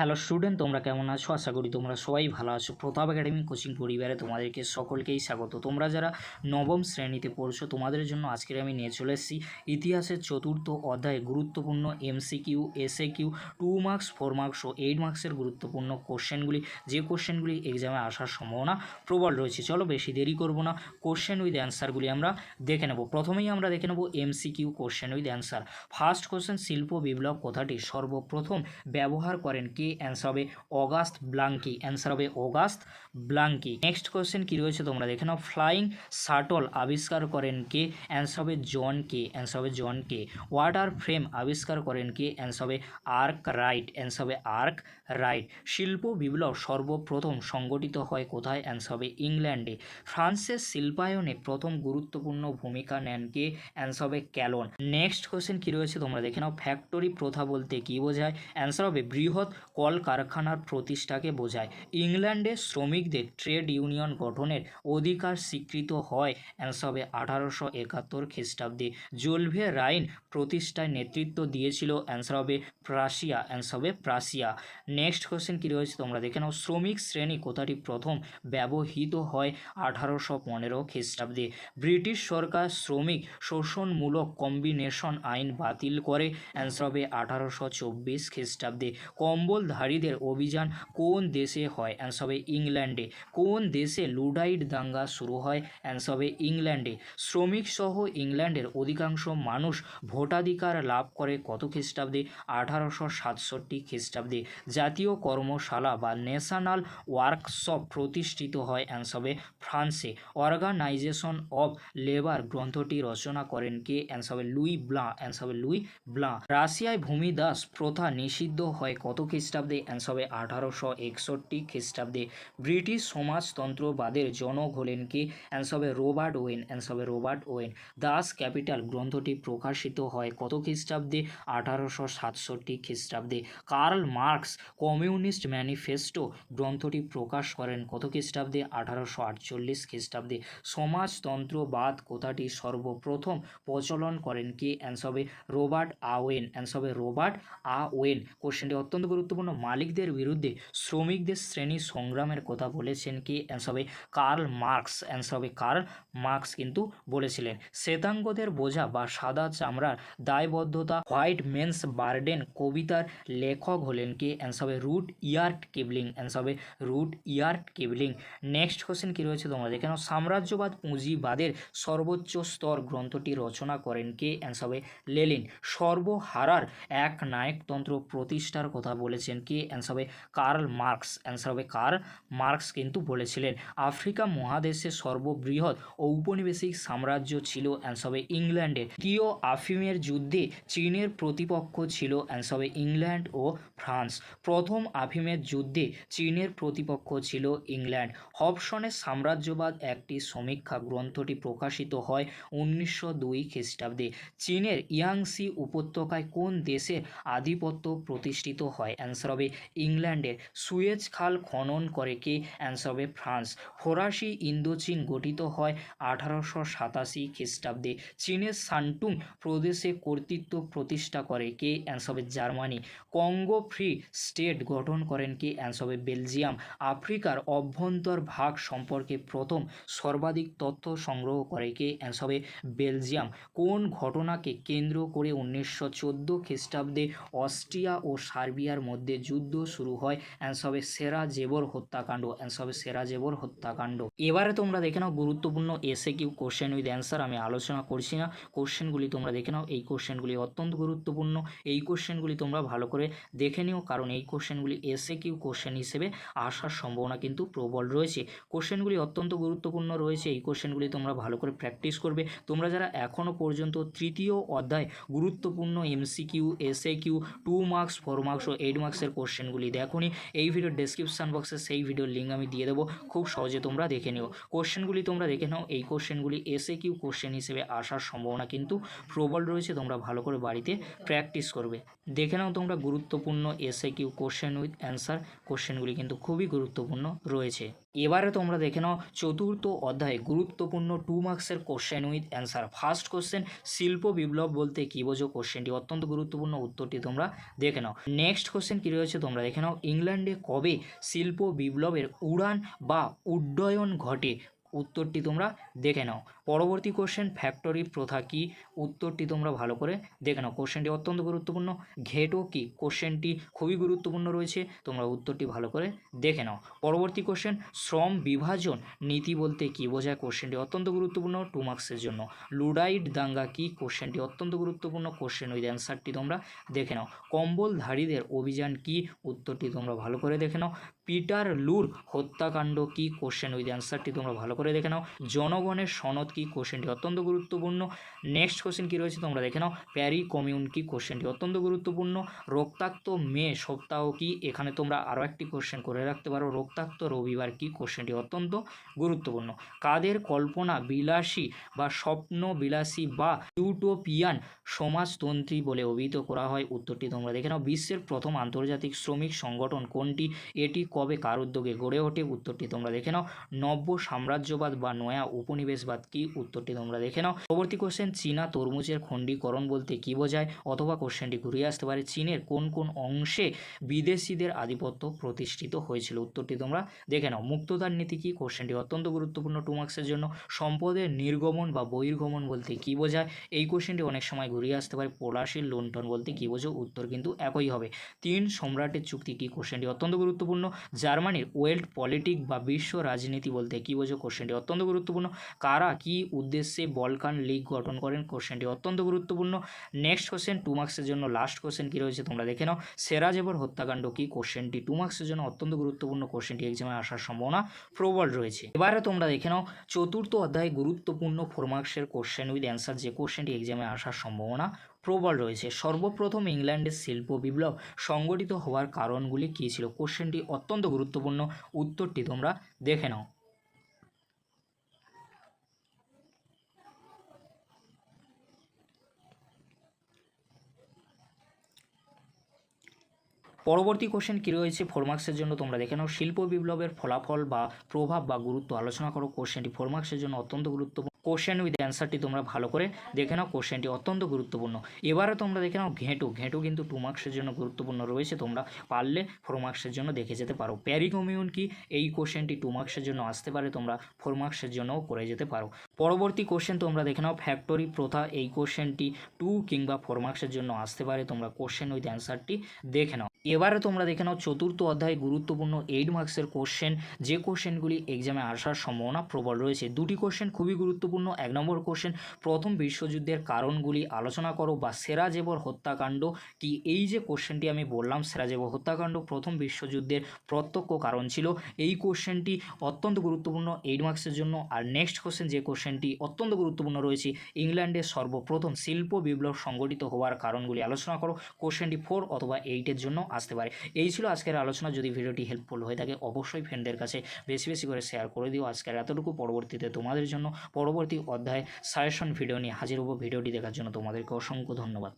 Hello student তোমরা কেমন আছো? আশা করি তোমরা সবাই ভালো আছো। প্রতাপ একাডেমি কোচিং পরিবারে তোমাদেরকে সকলকেই স্বাগত। তোমরা যারা নবম শ্রেণীতে পড়ছো, তোমাদের জন্য আজকের আমি নিয়ে চলে এসেছি ইতিহাসের চতুর্থ অধ্যায়ে, গুরুত্বপূর্ণ MCQ SA Q two marks four marks ও এইট মার্কসের গুরুত্বপূর্ণ কোশ্চেনগুলি যে কোশ্চেনগুলি এক্সামে আসার সম্ভাবনা প্রবল রয়েছে। চলো বেশি দেরি করব না। কোশ্চেন উইথ অ্যান্সারগুলি আমরা দেখে নেব। প্রথমেই আমরা দেখে নেব MCQ question with answer first question শিল্প বিপ্লব কথাটি সর্বপ্রথম ব্যবহার করেন কে? অ্যান্সার হবে অগাস্ট ব্লাঙ্কি অ্যান্সার হবে অগাস্ট ব্লাঙ্কি নেক্সট কোয়েশ্চেন কী রয়েছে তোমরা? দেখে নাও ফ্লাইং শাটল আবিষ্কার করেন কে? অ্যান্সার হবে জন কে অ্যান্সার হবে জন কে ওয়াটার ফ্রেম আবিষ্কার করেন কে? অ্যান্সার হবে আর্ক রাইট অ্যান্সার হবে আর্ক রাইট শিল্প বিপ্লব সর্বপ্রথম সংগঠিত হয় কোথায়? অ্যান্সার হবে ইংল্যান্ডে। ফ্রান্সের শিল্পায়নে প্রথম গুরুত্বপূর্ণ ভূমিকা নেন কে? অ্যান্সার হবে ক্যালন। নেক্সট কোশ্চেন কী রয়েছে? তোমরা দেখে নাও। ফ্যাক্টরি প্রথা বলতে কী বোঝায়? অ্যান্সার হবে বৃহৎ কলকারখানার প্রতিষ্ঠাকে বোঝায়। ইংল্যান্ডে শ্রমিকদের ট্রেড ইউনিয়ন গঠনের অধিকার স্বীকৃত হয়। অ্যান্সার হবে আঠারোশো একাত্তর খ্রিস্টাব্দে। জোলভে রাইন প্রতিষ্ঠায় নেতৃত্ব দিয়েছিল। অ্যান্সার হবে প্রাশিয়া। অ্যান্সার হবে প্রাশিয়া। নেক্সট কোশ্চেন কী রয়েছে তোমরা দেখে নাও। শ্রমিক শ্রেণি কথাটি প্রথম ব্যবহৃত হয় আঠারোশো পনেরো খ্রিস্টাব্দে? ব্রিটিশ সরকার শ্রমিক শোষণমূলক কম্বিনেশন আইন বাতিল করে। অ্যান্সার হবে আঠারোশো চব্বিশ খ্রিস্টাব্দে। কম্বলধারীদের অভিযান কোন দেশে হয়? অ্যান্সার হবে ইংল্যান্ডে। কোন দেশে লুডাইট দাঙ্গা শুরু হয়? অ্যান্সার হবে ইংল্যান্ডে। শ্রমিক সহ ইংল্যান্ডের অধিকাংশ মানুষ ভোটাধিকার লাভ করে কত খ্রিস্টাব্দে? আঠারোশো সাতষট্টি খ্রিস্টাব্দে। জাতীয় কর্মশালা বা ন্যাশনাল ওয়ার্কশপ প্রতিষ্ঠিত হয় অ্যান্সার হবে ফ্রান্সে। অর্গানাইজেশন অফ লেবার গ্রন্থটি রচনা করেন কে অ্যান্সার হবে লুই ব্লা। অ্যান্সার হবে লুই ব্লা। রাশিয়ায় ভূমিদাস প্রথা নিষিদ্ধ হয় কত খ্রিস্টাব্দে? অ্যান্সার হবে আঠারোশো একষট্টি খ্রিস্টাব্দে। ব্রিটিশ সমাজতন্ত্রবাদের জনক হলেন কে অ্যান্সার হবে রোবার্ট ওয়েন। অ্যান্সার হবে রোবার্ট ওয়েন। দাস ক্যাপিটাল গ্রন্থটি প্রকাশিত হয় কত খ্রিস্টাব্দে? আঠারোশো সাতষট্টি খ্রিস্টাব্দে। কার্ল মার্কস কমিউনিস্ট ম্যানিফেস্টো গ্রন্থটি প্রকাশ করেন কত খ্রিস্টাব্দে? আঠারোশো আটচল্লিশ খ্রিস্টাব্দে। সমাজতন্ত্রবাদ কথাটি সর্বপ্রথম প্রচলন করেন কে? অ্যান্সার হবে রোবার্ট আওয়েন। অ্যান্সার হবে রোবার্ট আ ওয়েন কোশ্চেনটি অত্যন্ত গুরুত্বপূর্ণ। মালিকদের বিরুদ্ধে শ্রমিকদের শ্রেণি সংগ্রামের কথা বলেছেন কি? অ্যান্সার হবে কার্ল মার্কস। অ্যান্সার হবে কার্ল মার্কস কিন্তু বলেছিলেন, শ্বেতাঙ্গদের বোঝা বা সাদা চামড়ার দায়বদ্ধতা হোয়াইট মেন্স বার্ডেন কবিতার লেখক হলেন কে? অ্যান্সার হবে রুট ইয়ার্ট কেবলিং অ্যান্সার হবে Rudyard Kipling. Next question কী রয়েছে তোমরা নাও সাম্রাজ্যবাদ পুঁজিবাদের সর্বোচ্চ স্তর গ্রন্থটি রচনা করেন কে? অ্যান্সার হবে লেলিন। সর্বহারার এক নায়কতন্ত্র প্রতিষ্ঠার কথা বলেছেন কে? অ্যান্সার হবে কার্ল মার্কস। অ্যান্সার হবে কার্ল মার্কস কিন্তু বলেছিলেন, আফ্রিকা মহাদেশের সর্ববৃহৎ ঔপনিবেশিক সাম্রাজ্য ছিল অ্যান্সার হবে ইংল্যান্ডের। দ্বিতীয় আফিমের যুদ্ধে চীনের প্রতিপক্ষ ছিল অ্যান্সার হবে ইংল্যান্ড ও ফ্রান্স। প্রথম আফিমের যুদ্ধে চীনের প্রতিপক্ষ ছিল ইংল্যান্ড। হবসনের সাম্রাজ্যবাদ একটি সমীক্ষা গ্রন্থটি প্রকাশিত হয় উনিশশো দুই খ্রিস্টাব্দে। চীনের ইয়াংসি উপত্যকায় কোন দেশের আধিপত্য প্রতিষ্ঠিত হয়? অ্যান্সার হবে ইংল্যান্ডের। সুয়েজ খাল খনন করে কে? অ্যান্সার হবে ফ্রান্স। ফরাসি ইন্দোচীন গঠিত হয় আঠারোশো সাতাশি খ্রিস্টাব্দে। চীনের সান্টুং প্রদেশে কর্তৃত্ব প্রতিষ্ঠা করে কে? অ্যান্সার হবে জার্মানি। কঙ্গো ফ্রি স্টেট গঠন করেন কে? অ্যান্সার হবে বেলজিয়াম, আফ্রিকার অভ্যন্তর ভাগ সম্পর্কে প্রথম সর্বাধিক তথ্য সংগ্রহ করে কে? অ্যান্সার হবে বেলজিয়াম, কোন ঘটনাকে কেন্দ্র করে উনিশশো চোদ্দ খ্রিস্টাব্দে অস্ট্রিয়া ও সার্বিয়ার মধ্যে যুদ্ধ শুরু হয়? অ্যান্সার হবে সেরা জেবর হত্যাকাণ্ড অ্যান্সার হবে সেরা জেবর হত্যাকাণ্ড। এবারে তোমরা দেখে নাও গুরুত্বপূর্ণ এসে কিউ কোশ্চেন উইথ অ্যান্সার আমি আলোচনা করছি না। কোশ্চেনগুলি তোমরা দেখে নাও, এই কোশ্চেনগুলি অত্যন্ত গুরুত্বপূর্ণ। এই কোশ্চেনগুলি তোমরা ভালো করে দেখে নিও, কারণ এই কোশ্চেনগুলি এসে কিউ কোশ্চেন হিসেবে আসার সম্ভাবনা কিন্তু প্রবল রয়েছে। কোশ্চেনগুলি অত্যন্ত গুরুত্বপূর্ণ রয়েছে। এই কোশ্চেনগুলি তোমরা ভালো করে প্র্যাকটিস করবে। তোমরা যারা এখনও পর্যন্ত তৃতীয় অধ্যায় গুরুত্বপূর্ণ MCQ SA Q two marks four marks ও এইট মার্কসের কোশ্চেনগুলি দেখোনি, এই ভিডিওর ডেসক্রিপশান বক্সে সেই ভিডিওর লিঙ্ক আমি দিয়ে দেবো। খুব সহজে তোমরা দেখে নিও। কোশ্চেনগুলি তোমরা দেখে নাও। এই কোশ্চেনগুলি এসএ কিউ কোশ্চেন হিসেবে আসার সম্ভাবনা কিন্তু প্রবল রয়েছে। তোমরা ভালো করে বাড়িতে প্র্যাকটিস করবে। দেখে নাও তোমরা গুরুত্বপূর্ণ SA Q question with answer কোশ্চেনগুলি কিন্তু খুবই গুরুত্বপূর্ণ রয়েছে। এবারে তোমরা দেখে নাও চতুর্থ অধ্যায়ে গুরুত্বপূর্ণ টু মার্কসের question with answer first question শিল্প বিপ্লব বলতে কী বোঝো? কোশ্চেনটি অত্যন্ত গুরুত্বপূর্ণ উত্তরটি তোমরা দেখে নাও। নেক্সট কোশ্চেন কী রয়েছে তোমরা দেখে নাও। ইংল্যান্ডে কবে শিল্প বিপ্লবের উড়ান বা উড্ডয়ন ঘটে? উত্তরটি তোমরা দেখে নাও। পরবর্তী কোশ্চেন ফ্যাক্টরি প্রথা কি? উত্তরটি তোমরা ভালো করে দেখে নাও। কোশ্চেনটি অত্যন্ত গুরুত্বপূর্ণ। ঘেটো কি? কোশ্চেনটি খুবই গুরুত্বপূর্ণ রয়েছে। তোমরা উত্তরটি ভালো করে দেখে নাও। পরবর্তী কোশ্চেন শ্রম বিভাজন নীতি বলতে কী বোঝায়? কোশ্চেনটি অত্যন্ত গুরুত্বপূর্ণ। টু মার্কসের জন্য। লুডাইট দাঙ্গা কি? কোশ্চেনটি অত্যন্ত গুরুত্বপূর্ণ। কোশ্চেন উইথ অ্যান্সারটি তোমরা দেখে নাও। কম্বলধারীদের অভিযান কি? উত্তরটি তোমরা ভালো করে দেখে নাও। পিটার লুর হত্যাকাণ্ড কি? কোশ্চেন উইথ অ্যান্সারটি তোমরা ভালো করে দেখে নাও। জনগণের সনদ কি? কোশ্চেনটি? অত্যন্ত গুরুত্বপূর্ণ। নেক্সট কোশ্চেন কি রয়েছে তোমরা দেখে নাও। প্যারি কমিউন কি কোশ্চেনটি? অত্যন্ত গুরুত্বপূর্ণ। রক্তাক্ত মে সপ্তাহ কি? এখানে তোমরা আরও একটি কোশ্চেন করে রাখতে পারো। রক্তাক্ত রবিবার কি কোশ্চেনটি? অত্যন্ত গুরুত্বপূর্ণ। কাদের কল্পনা বিলাসী বা স্বপ্ন বিলাসী বা ইউটোপিয়ান সমাজতন্ত্রী বলে অভিহিত করা হয়? উত্তরটি তোমরা দেখে নাও। বিশ্বের প্রথম আন্তর্জাতিক শ্রমিক সংগঠন কোনটি? এটি কবে কার উদ্যোগে গড়ে ওঠে? উত্তরটি তোমরা দেখে নাও। নব্য সাম্রাজ্যবাদ বা নয়া উপনিবেশবাদ কি উত্তরটি তোমরা দেখে নাও। পরবর্তী কোশ্চেন চীনা তরমুজের খণ্ডীকরণ বলতে কী বোঝায়? অথবা কোশ্চেনটি ঘুরিয়ে আসতে পারে, চীনের কোন কোন অংশে বিদেশিদের আধিপত্য প্রতিষ্ঠিত হয়েছিল? উত্তরটি তোমরা দেখে নাও। মুক্তদার নীতি কি? কোশ্চেনটি অত্যন্ত গুরুত্বপূর্ণ টু মার্কসের জন্য। সম্পদের নির্গমন বা বহির্গমন বলতে কি বোঝায়? এই কোশ্চেনটি অনেক সময় ঘুরিয়ে আসতে পারে, পলাশির লুণ্ঠন বলতে কী বোঝো? উত্তর কিন্তু একই হবে। তিন, সম্রাটের চুক্তি কি? কোশ্চেনটি অত্যন্ত গুরুত্বপূর্ণ। জার্মানির ওয়েল্ড পলিটিক বা বিশ্ব রাজনীতি বলতে কি বোঝো? কোশ্চেনটি অত্যন্ত গুরুত্বপূর্ণ। কারা কি উদ্দেশ্যে বলকান লীগ গঠন করেন? কোশ্চেনটি অত্যন্ত গুরুত্বপূর্ণ। নেক্সট কোশ্চেন টু মার্ক্সের জন্য লাস্ট কোশ্চেন কী রয়েছে তোমরা দেখে নাও। সেরাজেবর হত্যাকাণ্ড কি? কোশ্চেনটি টু মার্কসের জন্য অত্যন্ত গুরুত্বপূর্ণ। কোশ্চেনটি এক্সামে আসার সম্ভাবনা প্রবল রয়েছে। এবারে তোমরা দেখে নাও, চতুর্থ অধ্যায়ে গুরুত্বপূর্ণ ফোর মার্ক্সের কোশ্চেন উইথ অ্যান্সার যে কোশ্চেনটি এক্সামে আসার সম্ভাবনা প্রবল রয়েছে। সর্বপ্রথম ইংল্যান্ডের শিল্প বিপ্লব সংগঠিত হওয়ার কারণগুলি কী ছিল? কোশ্চেনটি অত্যন্ত গুরুত্বপূর্ণ। উত্তরটি তোমরা দেখে নাও। পরবর্তী কোশ্চেন কী রয়েছে? ফোর মার্কসের জন্য তোমরা দেখে নাও। শিল্প বিপ্লবের ফলাফল বা প্রভাব বা গুরুত্ব আলোচনা করো। কোশ্চেনটি ফোর মার্কসের জন্য অত্যন্ত গুরুত্বপূর্ণ। কোশ্চেন উইথ অ্যান্সারটি তোমরা ভালো করে দেখে নাও। কোশ্চেনটি অত্যন্ত গুরুত্বপূর্ণ। এবারে তোমরা দেখে নাও ঘেঁটু। ঘেঁটু কিন্তু টু মার্কসের জন্য গুরুত্বপূর্ণ রয়েছে। তোমরা পারলে ফোর মার্কসের জন্য দেখে যেতে পারো। প্যারি কমিউন কি? এই কোশ্চেনটি টু মার্কসের জন্য আসতে পারে। তোমরা ফোর মার্কসের জন্যও করে যেতে পারো। পরবর্তী কোশ্চেন তোমরা দেখে নাও। ফ্যাক্টরি প্রথা এই কোশ্চেনটি টু কিংবা ফোর মার্কসের জন্য আসতে পারে। তোমরা কোশ্চেন উইথ অ্যান্সারটি দেখে নাও। এবারে তোমরা দেখে নাও, চতুর্থ অধ্যায়ে গুরুত্বপূর্ণ এইট মার্কসের কোশ্চেন যে কোশ্চেনগুলি এক্সামে আসার সম্ভাবনা প্রবল রয়েছে। দুটি কোশ্চেন খুবই গুরুত্বপূর্ণ, এক নম্বর কোশ্চেন প্রথম বিশ্বযুদ্ধের কারণগুলি আলোচনা করো বা সেরা সেরাজেবর হত্যাকাণ্ড কি? এই যে কোশ্চেনটি আমি বললাম, সেরাজেবর হত্যাকাণ্ড প্রথম বিশ্বযুদ্ধের প্রত্যক্ষ কারণ ছিল। এই কোশ্চেনটি অত্যন্ত গুরুত্বপূর্ণ এইট মার্কসের জন্য। আর নেক্সট কোশ্চেন যে কোশ্চেনটি অত্যন্ত গুরুত্বপূর্ণ রয়েছে, ইংল্যান্ডের সর্বপ্রথম শিল্প বিপ্লব সংগঠিত হওয়ার কারণগুলি আলোচনা করো। কোশ্চেনটি ফোর অথবা এইটের জন্য। আসতে পারে। এই ছিল আজকের আলোচনা। যদি ভিডিওটি হেল্পফুল হয়ে থাকে, অবশ্যই ফ্রেন্ডদের কাছে বেশি বেশি করে শেয়ার করে দিও। আজকের এতটুকু পরবর্তীতে তোমাদের জন্য পরবর্তী অধ্যায় সাজেশন ভিডিও নিয়ে হাজির হব। ভিডিওটি দেখার জন্য তোমাদেরকে অসংখ্য ধন্যবাদ।